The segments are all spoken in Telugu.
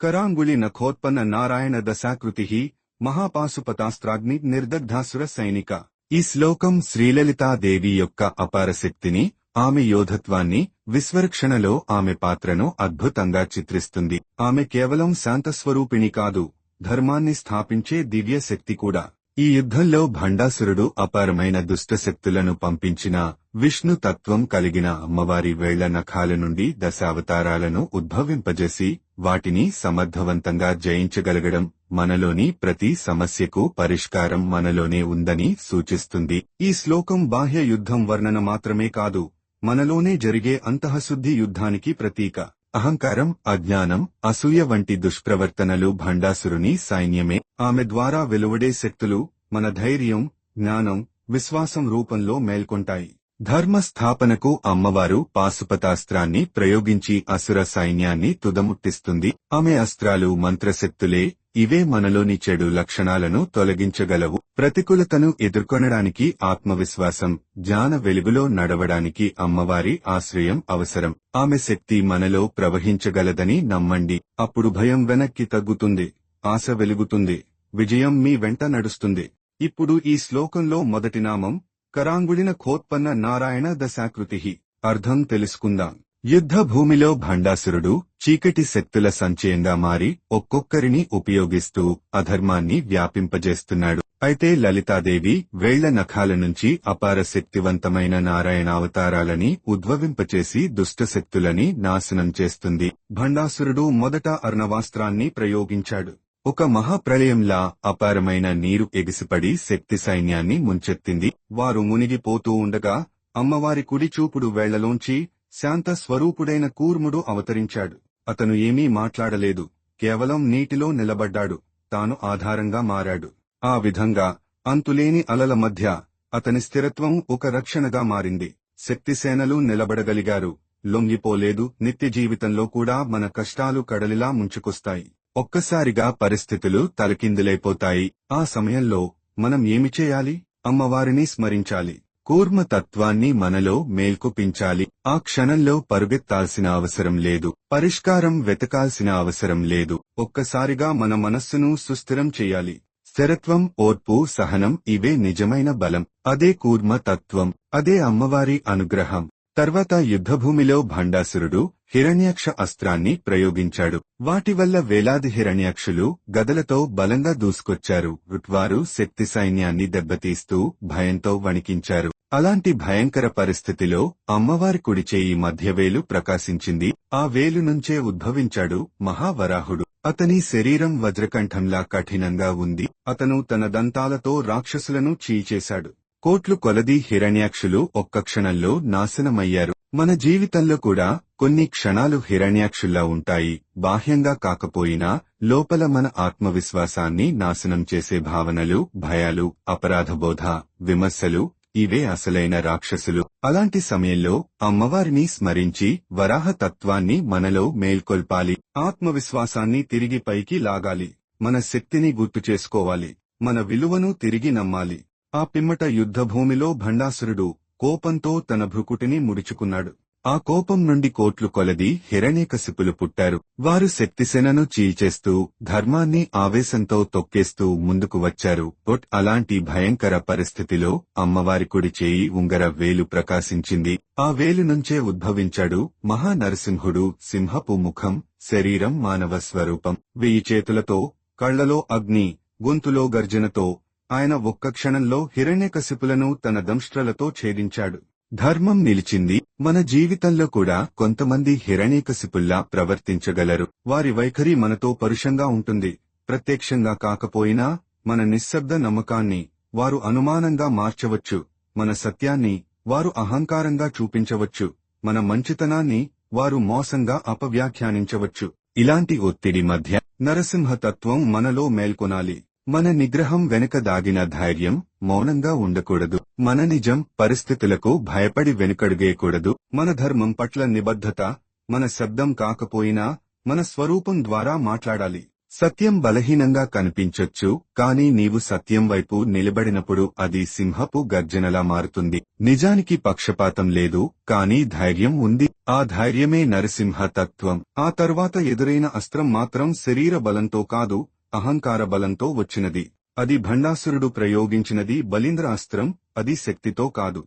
కరాంగుళి నఖోత్పన్న నారాయణ దశాకృతి మహాపాశుపతాస్త్రాగ్ని నిర్దగ్ధాసుర సైనిక. ఈ శ్లోకం శ్రీలలితాదేవి యొక్క అపార శక్తిని ఆమె యోధత్వాన్ని విశ్వరక్షణలో ఆమె పాత్రను అద్భుతంగా చిత్రిస్తుంది. ఆమె కేవలం శాంతస్వరూపిణి కాదు ధర్మాన్ని స్థాపించే దివ్య శక్తి కూడా. ఈ యుద్ధంలో భండాసురుడు అపారమైన దుష్టశక్తులను పంపించిన విష్ణు తత్వం కలిగిన అమ్మవారి వేళ్ళ నఖాల నుండి దశావతారాలను ఉద్భవింపజేసి వాటిని సమర్థవంతంగా జయించగలగడం మనలోని ప్రతి సమస్యకు పరిష్కారం మనలోనే ఉందని సూచిస్తుంది. ఈ శ్లోకం బాహ్య యుద్ధం వర్ణన మాత్రమే కాదు మనలోనే జరిగే అంతఃశుద్ధి యుద్ధానికి ప్రతీక. అహంకారం అజ్ఞానం అసూయ వంటి దుష్ప్రవర్తనలు భండాసురుని సైన్యమే. ఆమె ద్వారా వెలువడే శక్తులు మన ధైర్యం జ్ఞానం విశ్వాసం రూపంలో మేల్కొంటాయి. ధర్మ స్థాపనకు అమ్మవారు పాశుపతాస్త్రాన్ని ప్రయోగించి అసుర సైన్యాన్ని తుదముట్టిస్తుంది. ఆమె అస్త్రాలు మంత్రశక్తులే ఇవే మనలోని చెడు లక్షణాలను తొలగించగలవు. ప్రతికూలతను ఎదుర్కొనడానికి ఆత్మవిశ్వాసం జ్ఞాన వెలుగులో నడవడానికి అమ్మవారి ఆశ్రయం అవసరం. ఆమె శక్తి మనలో ప్రవహించగలదని నమ్మండి. అప్పుడు భయం వెనక్కి తగ్గుతుంది ఆశ వెలుగుతుంది విజయం మీ వెంట నడుస్తుంది. ఇప్పుడు ఈ శ్లోకంలో మొదటి నామం కరాంగుడిన ఖోత్పన్న నారాయణ దశాకృతి అర్థం తెలుసుకుందాం. యుద్ధభూమిలో భండాసురుడు చీకటి శక్తుల సంచయంగా మారి ఒక్కొక్కరిని ఉపయోగిస్తూ అధర్మాన్ని వ్యాపింపజేస్తున్నాడు. అయితే లలితాదేవి వేళ్ళ నఖాల నుంచి అపార శక్తివంతమైన నారాయణావతారాలని ఉద్భవింపచేసి దుష్టశక్తులని నాశనం చేస్తుంది. భండాసురుడు మొదట అర్ణవాస్త్రాన్ని ప్రయోగించాడు. ఒక మహాప్రళయంలా అపారమైన నీరు ఎగిసిపడి శక్తి సైన్యాన్ని ముంచెత్తింది. వారు మునిగిపోతూ ఉండగా అమ్మవారి కుడి చూపుడు వేళ్ళలోంచి శాంత స్వరూపుడైన కూర్ముడు అవతరించాడు. అతను ఏమీ మాట్లాడలేదు. కేవలం నీటిలో నిలబడ్డాడు. తాను ఆధారంగా మారాడు. ఆ విధంగా అంతులేని అలల మధ్య అతని స్థిరత్వం ఒక రక్షణగా మారింది. శక్తిసేనలు నిలబడగలిగారు. లొంగిపోలేదు. నిత్య జీవితంలో కూడా మన కష్టాలు కడలిలా ముంచుకొస్తాయి. ఒక్కసారిగా పరిస్థితులు తలకిందులైపోతాయి. ఆ సమయంలో మనం ఏమి చేయాలి? అమ్మవారిని స్మరించాలి. కూర్మ తత్వాన్ని మనలో మేల్కొపించాలి ఆ క్షణంలో పరుగెత్తాల్సిన అవసరం లేదు. పరిష్కారం వెతకాల్సిన అవసరం లేదు. ఒక్కసారిగా మన మనస్సును సుస్థిరం చేయాలి. స్థిరత్వం ఓర్పు సహనం ఇవే నిజమైన బలం. అదే కూర్మ తత్వం అదే అమ్మవారి అనుగ్రహం. తర్వాత యుద్ధభూమిలో భండాసురుడు హిరణ్యక్ష అస్త్రాన్ని ప్రయోగించాడు. వాటి వల్ల వేలాది హిరణ్యక్షులు గదలతో బలంగా దూసుకొచ్చారు. వారు శక్తి సైన్యాన్ని దెబ్బతీస్తూ భయంతో వణికించారు. అలాంటి భయంకర పరిస్థితిలో అమ్మవారి కుడిచేయి మధ్యవేలు ప్రకాశించింది. ఆ వేలు నుంచే ఉద్భవించాడు మహావరాహుడు. అతని శరీరం వజ్రకంఠంలా కఠినంగా ఉంది. అతను తన దంతాలతో రాక్షసులను చీచేశాడు కోట్లు కొలది హిరణ్యాక్షులు ఒక్క క్షణంలో నాశనమయ్యారు. మన జీవితంలో కూడా కొన్ని క్షణాలు హిరణ్యాక్షుల్లా ఉంటాయి. బాహ్యంగా కాకపోయినా లోపల మన ఆత్మవిశ్వాసాన్ని నాశనం చేసే భావనలు భయాలు అపరాధబోధ విమర్శలు ఇవే అసలైన రాక్షసులు. అలాంటి సమయంలో అమ్మవారిని స్మరించి వరాహ తత్వాన్ని మనలో మేల్కొల్పాలి. ఆత్మవిశ్వాసాన్ని తిరిగి పైకి లాగాలి. మన శక్తిని గుర్తు చేసుకోవాలి. మన విలువను తిరిగి నమ్మాలి. ఆ పిమ్మట యుద్ధభూమిలో భండాసురుడు కోపంతో తన భృకుటిని ముడుచుకున్నాడు. ఆ కోపం నుండి కోట్లు కొలది హిరణ్యకశిపులు పుట్టారు. వారు శక్తిసేనను చీల్చేస్తూ ధర్మాన్ని ఆవేశంతో తొక్కేస్తూ ముందుకు వచ్చారు. బొట్ అలాంటి భయంకర పరిస్థితిలో అమ్మవారి కుడి చేయి ఉంగర వేలు ప్రకాశించింది. ఆ వేలు నుంచే ఉద్భవించాడు మహానరసింహుడు సింహపు ముఖం శరీరం మానవ స్వరూపం. వెయ్యి చేతులతో కళ్ళలో అగ్ని గొంతులో గర్జనతో ఆయన ఒక్క క్షణంలో హిరణ్యకశిపులను తన దంష్ట్రలతో ఛేదించాడు. ధర్మం నిలిచింది. మన జీవితంలో కూడా కొంతమంది హిరణ్యకశిపుల్లా ప్రవర్తించగలరు. వారి వైఖరి మనతో పరుషంగా ఉంటుంది. ప్రత్యక్షంగా కాకపోయినా మన నిశ్శబ్ద నమ్మకాన్ని వారు అనుమానంగా మార్చవచ్చు. మన సత్యాన్ని వారు అహంకారంగా చూపించవచ్చు. మన మంచితనాన్ని వారు మోసంగా అపవ్యాఖ్యానించవచ్చు. ఇలాంటి ఒత్తిడి మధ్య నరసింహతత్వం మనలో మేల్కొనాలి. మన నిగ్రహం వెనుక దాగిన ధైర్యం మౌనంగా ఉండకూడదు. మన నిజం పరిస్థితులకు భయపడి వెనుకడుగేయకూడదు మన ధర్మం పట్ల నిబద్ధత మన శబ్దం కాకపోయినా మన స్వరూపం ద్వారా మాట్లాడాలి. సత్యం బలహీనంగా కనిపించొచ్చు కానీ నీవు సత్యం వైపు నిలబడినప్పుడు అది సింహపు గర్జనలా మారుతుంది. నిజానికి పక్షపాతం లేదు కానీ ధైర్యం ఉంది. ఆ ధైర్యమే నరసింహ తత్వం ఆ తర్వాత ఎదురైన అస్త్రం మాత్రం శరీర బలంతో కాదు అహంకార బలంతో వచ్చినది. అది భండాసురుడు ప్రయోగించినది బలీంద్ర అస్త్రం అది శక్తితో కాదు.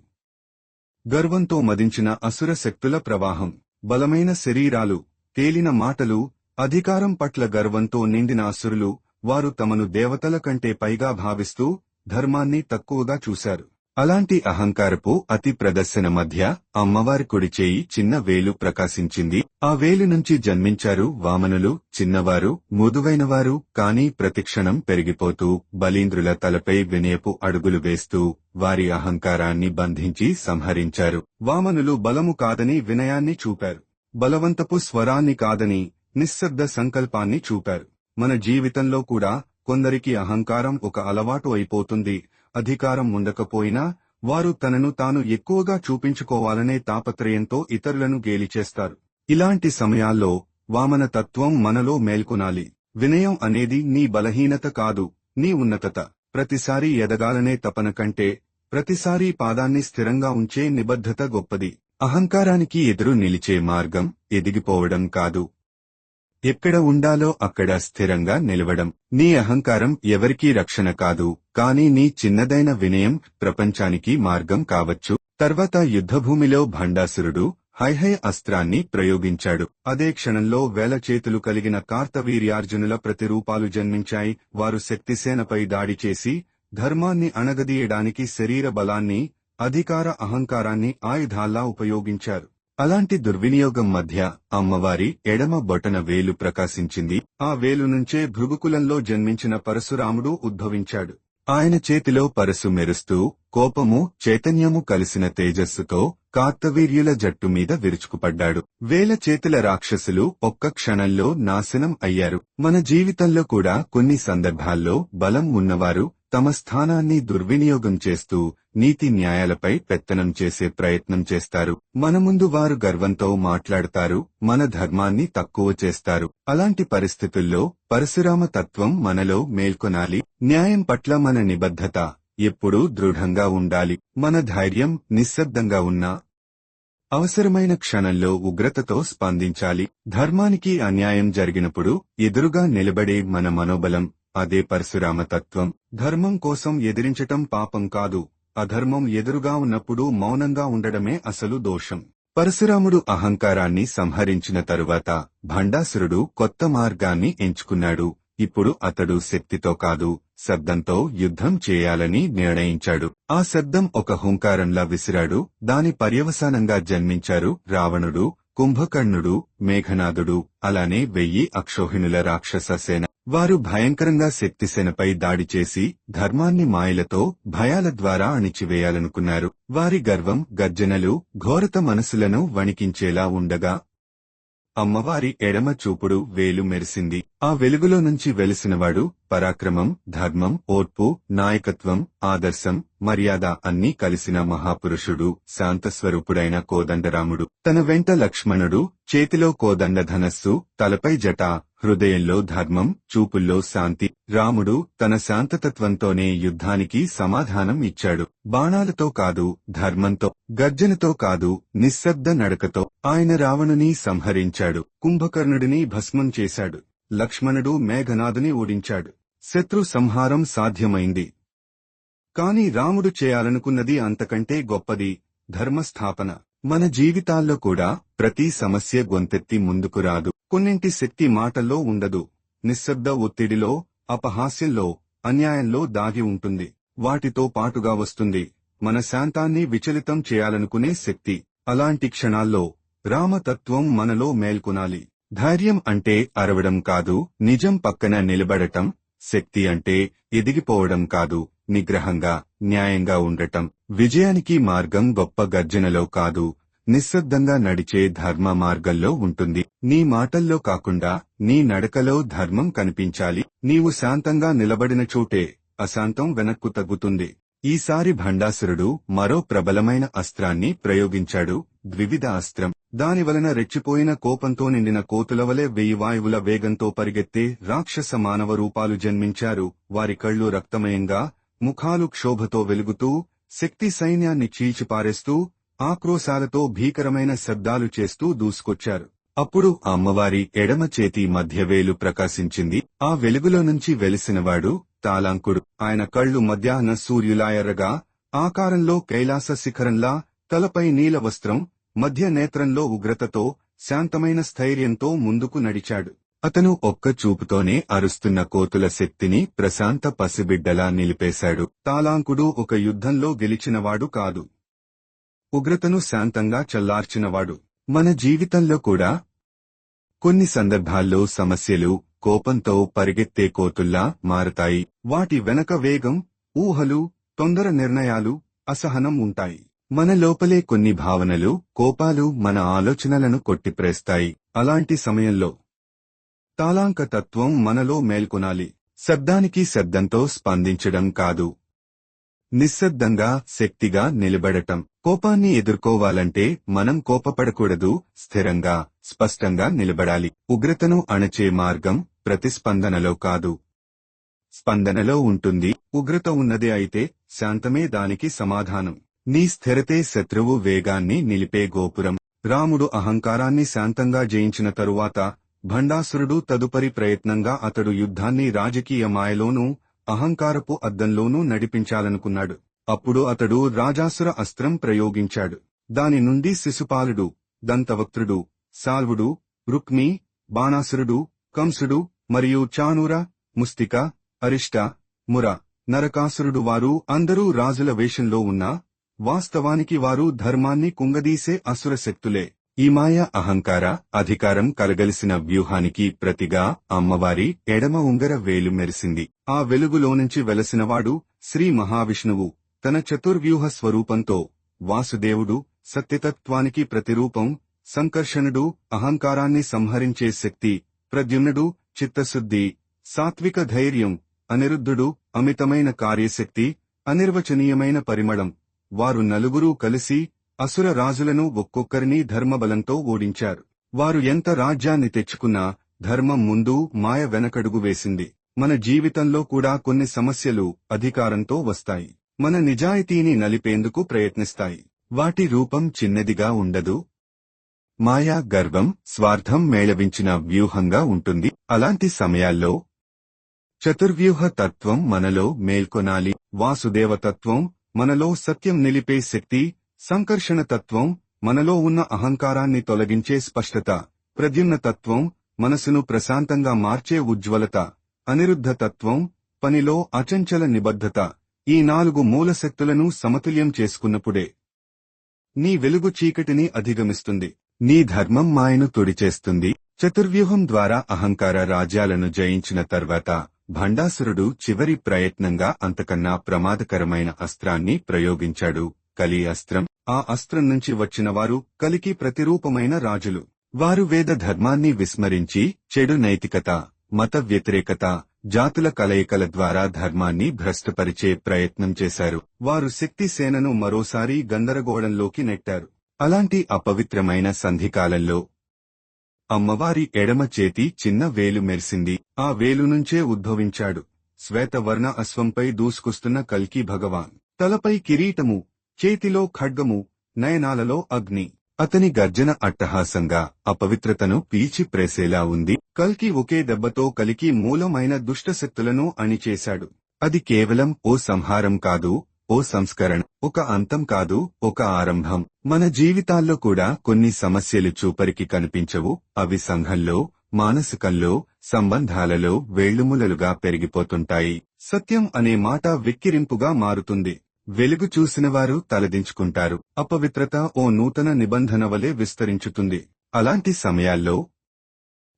గర్వంతో మదించిన అసుర శక్తుల ప్రవాహం. బలమైన శరీరాలు తేలిన మాటలు అధికారం పట్ల గర్వంతో నిండిన అసురులు వారు తమను దేవతల కంటే పైగా భావిస్తూ ధర్మాన్ని తక్కువగా చూశారు. అలాంటి అహంకారపు అతి ప్రదర్శన మధ్య అమ్మవారి కుడి చేయి చిన్న వేలు ప్రకాశించింది. ఆ వేలు నుంచి జన్మించారు వామనులు చిన్నవారు మృదువైనవారు కాని ప్రతిక్షణం పెరిగిపోతూ బలీంద్రుల తలపై వినయపు అడుగులు వేస్తూ వారి అహంకారాన్ని బంధించి సంహరించారు. వామనులు బలము కాదని వినయాన్ని చూపారు. బలవంతపు స్వరాన్ని కాదని నిశ్శబ్ద సంకల్పాన్ని చూపారు. మన జీవితంలో కూడా కొందరికి అహంకారం ఒక అలవాటు అయిపోతుంది. అధికారం ఉండకపోయినా వారు తనను తాను ఎక్కువగా చూపించుకోవాలనే తాపత్రయంతో ఇతరులను గేలిచేస్తారు. ఇలాంటి సమయాల్లో వామన తత్వం మనలో మేల్కొనాలి. వినయం అనేది నీ బలహీనత కాదు నీ ఉన్నతత. ప్రతిసారి ఎదగాలనే తపన కంటే ప్రతిసారీ పాదాన్ని స్థిరంగా ఉంచే నిబద్ధత గొప్పది. అహంకారానికి ఎదురు నిలిచే మార్గం ఎదిగిపోవడం కాదు. ఎక్కడ ఉండాలో అక్కడ స్థిరంగా నిలవడం. నీ అహంకారం ఎవరికీ రక్షణ కాదు. కానీ నీ చిన్నదైన వినయం ప్రపంచానికి మార్గం కావచ్చు. తర్వాత యుద్ధభూమిలో భండాసురుడు హైహై అస్త్రాన్ని ప్రయోగించాడు. అదే క్షణంలో వేల చేతులు కలిగిన కార్తవీర్యార్జునుల ప్రతిరూపాలు జన్మించాయి. వారు శక్తిసేనపై దాడి చేసి ధర్మాన్ని అణగదీయడానికి శరీర బలాన్ని అధికార అహంకారాన్ని ఆయుధాల్లా ఉపయోగించారు. అలాంటి దుర్వినియోగం మధ్య అమ్మవారి ఎడమ బొటన వేలు ప్రకాశించింది. ఆ వేలు నుంచే భృగుకులంలో జన్మించిన పరశురాముడు ఉద్భవించాడు. ఆయన చేతిలో పరసు మెరుస్తూ కోపము చైతన్యము కలిసిన తేజస్సుతో కార్తవీర్యుల జట్టు మీద విరుచుకుపడ్డాడు. వేల చేతుల రాక్షసులు ఒక్క క్షణంలో నాశనం అయ్యారు. మన జీవితంలో కూడా కొన్ని సందర్భాల్లో బలం ఉన్నవారు తమ స్థానాన్ని దుర్వినియోగం చేస్తూ నీతి న్యాయాలపై పెత్తనం చేసే ప్రయత్నం చేస్తారు. మన ముందు వారు గర్వంతో మాట్లాడతారు మన ధర్మాన్ని తక్కువ చేస్తారు. అలాంటి పరిస్థితుల్లో పరశురామ తత్వం మనలో మేల్కొనాలి. న్యాయం పట్ల మన నిబద్ధత ఎప్పుడూ దృఢంగా ఉండాలి. మన ధైర్యం నిశ్శబ్దంగా ఉన్నా అవసరమైన క్షణంలో ఉగ్రతతో స్పందించాలి. ధర్మానికి అన్యాయం జరిగినప్పుడు ఎదురుగా నిలబడే మన మనోబలం అదే పరశురామ తత్వం ధర్మం కోసం ఎదిరించటం పాపం కాదు. అధర్మం ఎదురుగా ఉన్నప్పుడు మౌనంగా ఉండడమే అసలు దోషం. పరశురాముడు అహంకారాన్ని సంహరించిన తరువాత భండాసురుడు కొత్త మార్గాన్ని ఎంచుకున్నాడు. ఇప్పుడు అతడు శక్తితో కాదు శబ్దంతో యుద్ధం చేయాలని నిర్ణయించాడు. ఆ శబ్దం ఒక హుంకారంలా విసిరాడు. దాని పర్యవసానంగా జన్మించారు రావణుడు కుంభకర్ణుడు మేఘనాథుడు అలానే వెయ్యి అక్షోహిణుల రాక్షస సేన. వారు భయంకరంగా శక్తిసేనపై దాడి చేసి ధర్మాన్ని మాయలతో భయాల ద్వారా అణిచివేయాలనుకున్నారు. వారి గర్వం గర్జనలు ఘోరత మనసులను వణికించేలా ఉండగా అమ్మవారి ఎడమ చూపుడు వేలు మెరిసింది. ఆ వెలుగులో నుంచి వెలిసినవాడు పరాక్రమం ధర్మం ఓర్పు నాయకత్వం ఆదర్శం మర్యాద అన్నీ కలిసిన మహాపురుషుడు శాంతస్వరూపుడైన కోదండరాముడు. తన వెంట లక్ష్మణుడు చేతిలో కోదండ ధనస్సు తలపై జట హృదయంలో ధర్మం చూపుల్లో శాంతి. రాముడు తన శాంతతత్వంతోనే యుద్ధానికి సమాధానం ఇచ్చాడు. బాణాలతో కాదు ధర్మంతో గర్జనతో కాదు నిశ్శబ్ద నడకతో ఆయన రావణుని సంహరించాడు. కుంభకర్ణుడిని భస్మం చేశాడు. లక్ష్మణుడు మేఘనాథుని ఓడించాడు శత్రు సంహారం సాధ్యమైంది. కాని రాముడు చేయాలనుకున్నది అంతకంటే గొప్పది ధర్మస్థాపన. మన జీవితాల్లో కూడా ప్రతి సమస్య గొంతెత్తి ముందుకు రాదు. కొన్నింటి శక్తి మాటల్లో ఉండదు. నిశ్శబ్ద ఒత్తిడిలో అపహాస్యంలో అన్యాయంలో దాగి ఉంటుంది. వాటితో పాటుగా వస్తుంది. మన శాంతాన్ని విచలితం చేయాలనుకునే శక్తి. అలాంటి క్షణాల్లో రామతత్వం మనలో మేల్కొనాలి. ధైర్యం అంటే అరవడం కాదు నిజం పక్కన నిలబడటం శక్తి అంటే ఎదిగిపోవడం కాదు నిగ్రహంగా న్యాయంగా ఉండటం. విజయానికి మార్గం గొప్ప గర్జనలో కాదు నిశ్శబ్దంగా నడిచే ధర్మ మార్గంలో ఉంటుంది. నీ మాటల్లో కాకుండా నీ నడకలో ధర్మం కనిపించాలి. నీవు శాంతంగా నిలబడిన చోటే అశాంతం వెనక్కు తగ్గుతుంది. ఈసారి భండాసురుడు మరో ప్రబలమైన అస్త్రాన్ని ప్రయోగించాడు ద్వివిధ అస్త్రం. దానివలన రెచ్చిపోయిన కోపంతో నిండిన కోతులవలే వెయ్యి వాయువుల వేగంతో పరిగెత్తే రాక్షస మానవ రూపాలు జన్మించారు. వారి కళ్ళు రక్తమయంగా ముఖాలు క్షోభతో వెలుగుతూ శక్తి సైన్యాన్ని చీల్చిపారేస్తూ ఆక్రోశాలతో భీకరమైన శబ్దాలు చేస్తూ దూసుకొచ్చారు. అప్పుడు అమ్మవారి ఎడమ చేతి మధ్యవేలు ప్రకాశించింది. ఆ వెలుగులో నుంచి వెలిసినవాడు తాలాంకుడు ఆయన కళ్ళు మధ్యాహ్న సూర్యులాయర్రగా ఆకారంలో కైలాస శిఖరంలా తలపై నీల వస్త్రం మధ్య నేత్రంలో ఉగ్రతతో శాంతమైన స్థైర్యంతో ముందుకు నడిచాడు. అతను ఒక్క చూపుతోనే అరుస్తున్న కోతుల శక్తిని ప్రశాంత పసిబిడ్డలా నిలిపేశాడు. తాలాంకుడు ఒక యుద్ధంలో గెలిచినవాడు కాదు. ఉగ్రతను శాంతంగా చల్లార్చినవాడు. మన జీవితంలో కూడా కొన్ని సందర్భాల్లో సమస్యలు కోపంతో పరిగెత్తే కోతుల్లా మారతాయి. వాటి వెనక వేగం ఊహలు తొందర నిర్ణయాలు అసహనం ఉంటాయి. మన లోపలే కొన్ని భావనలు కోపాలు మన ఆలోచనలను కొట్టిప్రేస్తాయి. అలాంటి సమయంలో తాళాంక తత్వం మనలో మేల్కొనాలి. శబ్దానికి శబ్దంతో స్పందించడం కాదు. నిశ్శబ్దంగా శక్తిగా నిలబడటం. కోపాన్ని ఎదుర్కోవాలంటే మనం కోపపడకూడదు స్థిరంగా స్పష్టంగా నిలబడాలి. ఉగ్రతను అణచే మార్గం ప్రతిస్పందనలో కాదు. స్పందనలో ఉంటుంది. ఉగ్రత ఉన్నదే అయితే శాంతమే దానికి సమాధానం. నీ స్థిరతే శత్రువు వేగాన్ని నిలిపే గోపురం. రాముడు అహంకారాన్ని శాంతంగా జయించిన తరువాత భండాసురుడు తదుపరి ప్రయత్నంగా అతడు యుద్ధాన్ని రాజకీయ మాయలోనూ అహంకారపు అద్దంలోనూ నడిపించాలనుకున్నాడు. అప్పుడు అతడు రాజాసుర అస్త్రం ప్రయోగించాడు. దాని నుండి శిశుపాలుడు దంతవక్త్రుడు సాల్వుడు రుక్మి బాణాసురుడు కంసుడు మరియు చానూర ముస్తిక అరిష్ట ముర నరకాసురుడు వారు అందరూ రాజుల వేషంలో ఉన్నా వాస్తవానికి వారు ధర్మాన్ని కుంగదీసే అసుర శక్తులే. ఈ మాయ అహంకార అధికారం కలగలిసిన వ్యూహానికి ప్రతిగా అమ్మవారి ఎడమ ఉంగర వేలు మెరిసింది. ఆ వెలుగులోనుంచి వెలసినవాడు శ్రీ మహావిష్ణువు. తన చతుర్వ్యూహ స్వరూపంతో వాసుదేవుడు సత్యతత్వానికి ప్రతిరూపం సంకర్షణుడు అహంకారాన్ని సంహరించే శక్తి ప్రద్యుమ్నుడు చిత్తశుద్ధి సాత్విక ధైర్యం అనిరుద్ధుడు అమితమైన కార్యశక్తి అనిర్వచనీయమైన పరిమళం. వారు నలుగురూ కలిసి అసుర రాజులను ఒక్కొక్కరిని ధర్మబలంతో ఓడించారు. వారు ఎంత రాజ్యాన్ని తెచ్చుకున్నా ధర్మం ముందు మాయ వెనకడుగు వేసింది. మన జీవితంలో కూడా కొన్ని సమస్యలు అధికారంతో వస్తాయి. మన నిజాయితీని నలిపేందుకు ప్రయత్నిస్తాయి. వాటి రూపం చిన్నదిగా ఉండదు. మాయా గర్వం స్వార్థం మేళవించిన వ్యూహంగా ఉంటుంది. అలాంటి సమయాల్లో చతుర్వ్యూహ తత్వం మనలో మేల్కొనాలి. వాసుదేవ తత్వం మనలో సత్యం నిలిపే శక్తి సంకర్షణ తత్వం మనలో ఉన్న అహంకారాన్ని తొలగించే స్పష్టత ప్రద్యుమ్న తత్వం మనసును ప్రశాంతంగా మార్చే ఉజ్వలత అనిరుద్ధ తత్వం పనిలో అచంచల నిబద్ధత ఈ నాలుగు మూల శక్తులను సమతుల్యం చేసుకున్నప్పుడే. నీ వెలుగు చీకటిని అధిగమిస్తుంది. నీ ధర్మం మాయను తుడిచేస్తుంది. చతుర్వ్యూహం ద్వారా అహంకార రాజ్యాలను జయించిన తర్వాత భండాసురుడు చివరి ప్రయత్నంగా అంతకన్నా ప్రమాదకరమైన అస్త్రాన్ని ప్రయోగించాడు. కలి అస్త్రం ఆ అస్త్రం నుంచి వచ్చినవారు కలికి ప్రతిరూపమైన రాజులు. వారు వేద ధర్మాన్ని విస్మరించి చెడు నైతికత మత వ్యతిరేకత జాతుల కలయికల ద్వారా ధర్మాన్ని భ్రష్టపరిచే ప్రయత్నం చేశారు. వారు శక్తి సేనను మరోసారి గందరగోళంలోకి నెట్టారు. అలాంటి అపవిత్రమైన సంధికాలంలో అమ్మవారి ఎడమ చేతి చిన్న వేలు మెరిసింది. ఆ వేలు నుంచే ఉద్భవించాడు. శ్వేతవర్ణ అశ్వంపై దూసుకొస్తున్న కల్కి భగవాన్. తలపై కిరీటము చేతిలో ఖడ్గము నయనాలలో అగ్ని. అతని గర్జన అట్టహాసంగా అపవిత్రతను పీల్చి ప్రేసేలా ఉంది. కల్కి ఒకే దెబ్బతో కలికి మూలమైన దుష్టశక్తులను అణిచేశాడు. అది కేవలం ఓ సంహారం కాదు ఓ సంస్కరణ ఒక అంతం కాదు ఒక ఆరంభం. మన జీవితాల్లో కూడా కొన్ని సమస్యలు చూపరికి కనిపించవు. అవి సంఘంలో మానసికంలో సంబంధాలలో వేళ్ళుములలుగా పెరిగిపోతుంటాయి. సత్యం అనే మాట విక్కిరింపుగా మారుతుంది. వెలుగు చూసినవారు తలదించుకుంటారు. అపవిత్రత ఓ నూతన నిబంధన వలె విస్తరించుతుంది. అలాంటి సమయాల్లో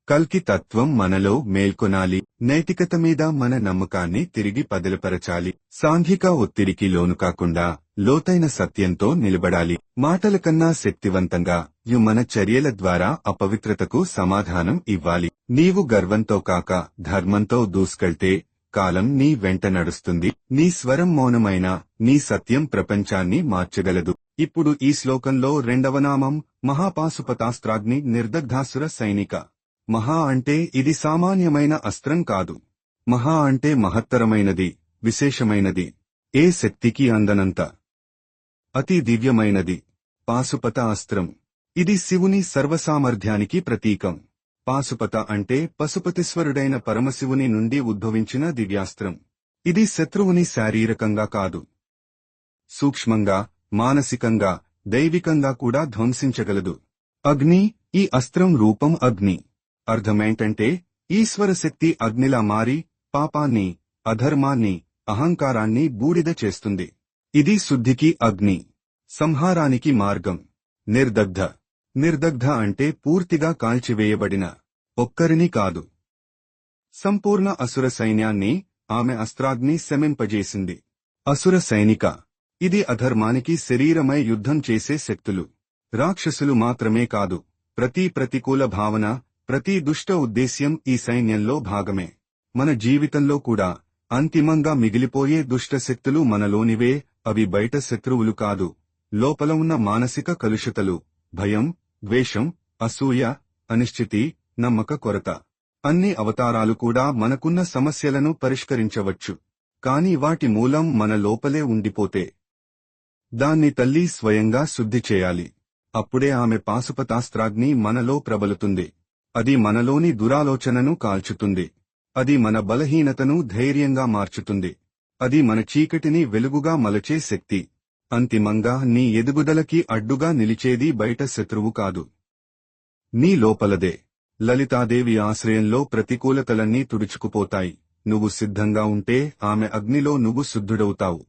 కల్కి తత్వం మనలో మేల్కొనాలి నైతికత మీద మన నమ్మకాన్ని తిరిగి పదిలపరచాలి సాంఘిక ఒత్తిడికి లోను కాకుండా లోతైన సత్యంతో నిలబడాలి. మాటల కన్నా శక్తివంతంగా యు మన చర్యల ద్వారా అపవిత్రతకు సమాధానం ఇవ్వాలి. నీవు గర్వంతో కాక ధర్మంతో దూసుకెళ్తే కాలం నీ వెంట నడుస్తుంది. నీ స్వరం మౌనమైన నీ సత్యం ప్రపంచాన్ని మార్చగలదు. ఇప్పుడు ఈ శ్లోకంలో రెండవ నామం మహాపాశుపతాస్త్రాగ్ని నిర్దగ్ధాసుర సైనిక. మహా అంటే ఇది సామాన్యమైన అస్త్రం కాదు. మహా అంటే మహత్తరమైనది విశేషమైనది. ఏ శక్తికి అందనంత. అతి దివ్యమైనది. పాశుపత అస్త్రం. ఇది శివుని సర్వసామర్థ్యానికి ప్రతీకం. పాశుపత అంటే పశుపతిశ్వరుడైన పరమశివుని నుండి ఉద్భవించిన దివ్యాస్త్రం. ఇది శత్రువుని శారీరకంగా కాదు. సూక్ష్మంగా మానసికంగా దైవికంగా కూడా ధ్వంసించగలదు. అగ్ని ఈ అస్త్రం రూపం అగ్ని. అర్థమేంటంటే ఈశ్వర శక్తి అగ్నిలా మారి పాపాన్ని అధర్మాన్ని అహంకారాన్ని బూడిద చేస్తుంది. ఇది శుద్ధికి అగ్ని సంహారానికి మార్గం. నిర్దగ్ధ. నిర్దగ్ధ అంటే పూర్తిగా కాల్చివేయబడిన. ఒక్కరిని కాదు. సంపూర్ణ అసుర సైన్యాన్ని ఆమె అస్త్రాగ్ని శమింపజేసింది. అసుర సైనిక. ఇది అధర్మానికి శరీరమై యుద్ధం చేసే శక్తులు. రాక్షసులు మాత్రమే కాదు. ప్రతి ప్రతికూల భావన ప్రతి దుష్ట ఉద్దేశ్యం ఈ సైన్యంలో భాగమే. మన జీవితంలో కూడా అంతిమంగా మిగిలిపోయే దుష్ట శక్తులు మనలోనివే అవి బయట శత్రువులు కాదు. లోపల ఉన్న మానసిక కలుషితలు భయం ద్వేషం అసూయ అనిశ్చితి నమ్మక కొరత అన్ని అవతారాలు కూడా మనకున్న సమస్యలను పరిష్కరించవచ్చు. కాని వాటి మూలం మన లోపలే ఉండిపోతే దాన్ని తల్లి స్వయంగా శుద్ధి చేయాలి. అప్పుడే ఆమె పాశుపతాస్త్రాగ్ని మనలో ప్రబలుతుంది. అది మనలోని దురాలోచనను కాల్చుతుంది. అది మన బలహీనతను ధైర్యంగా మార్చుతుంది. అది మన చీకటిని వెలుగుగా మలచే శక్తి. అంతిమంగా నీ ఎదుగుదలకి అడ్డుగా నిలిచేది బయట శత్రువు కాదు. నీ లోపలదే. లలితాదేవి ఆశ్రయంలో ప్రతికూలతలన్నీ తుడుచుకుపోతాయి. నువ్వు సిద్ధంగా ఉంటే ఆమె అగ్నిలో నువ్వు శుద్ధుడవుతావు.